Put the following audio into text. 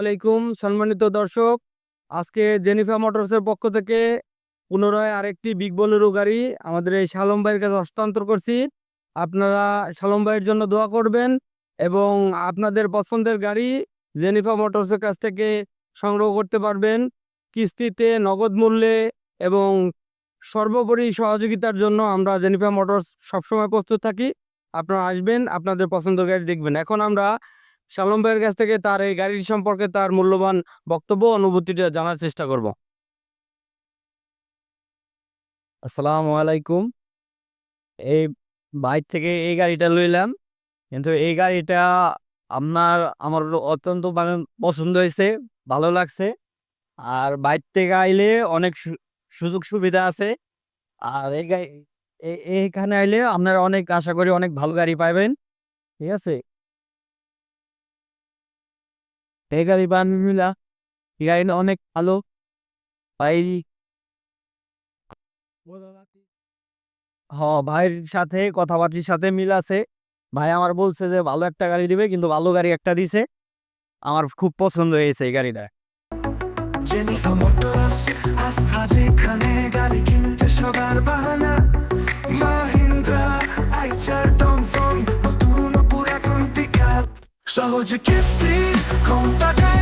আলাইকুম সম্মানিত দর্শক। আজকে জেনিফা মোটরসের পক্ষ থেকে পুনরায় আরেকটি বিগ বোলেরো গাড়ি আমাদের এই শালম ভাইয়ের কাছে হস্তান্তর করছি। আপনারা শালম ভাইয়ের জন্য দোয়া করবেন এবং আপনাদের পছন্দের গাড়ি জেনিফা মোটরসের কাছ থেকে সংগ্রহ করতে পারবেন। কিস্তিতে, নগদ মূল্যে এবং সর্বোপরি সহযোগিতার জন্য আমরা জেনিফা মোটরস সবসময় প্রস্তুত থাকি। আপনারা আসবেন, আপনাদের পছন্দের গাড়ি দেখবেন। এখন আমরা শালম ভাইয়ের কাছ থেকে তার এই গাড়ির সম্পর্কে তার মূল্যবান বক্তব্য অনুভূতিটা জানার চেষ্টা করব। আসসালামু আলাইকুম। এই বাইক থেকে এই গাড়িটা লইলাম। কিন্তু এই গাড়িটা আপনার, আমার অত্যন্ত মানে পছন্দ হয়েছে, ভালো লাগছে। আর বাইক থেকে আইলে অনেক সুযোগ সুবিধা আছে। আর এই গাড়ি এইখানে আইলে আপনারা অনেক, আশা করি অনেক ভালো গাড়ি পাবেন ঠিক আছে? এই গাড়ি বানিলা এই গাড়িটা অনেক ভালো ভাই হ ভাইয়ের সাথে কথাবার্তির সাথে মিল আছে। ভাই আমার বলছে যে ভালো একটা গাড়ি দিবে কিন্তু ভালো গাড়ি একটা দিছে। আমার খুব পছন্দ হয়েছে এই গাড়িটা। জেনিফা মোটরস আস্থা যেখানে সহজ কিস্তি ক্ষমতা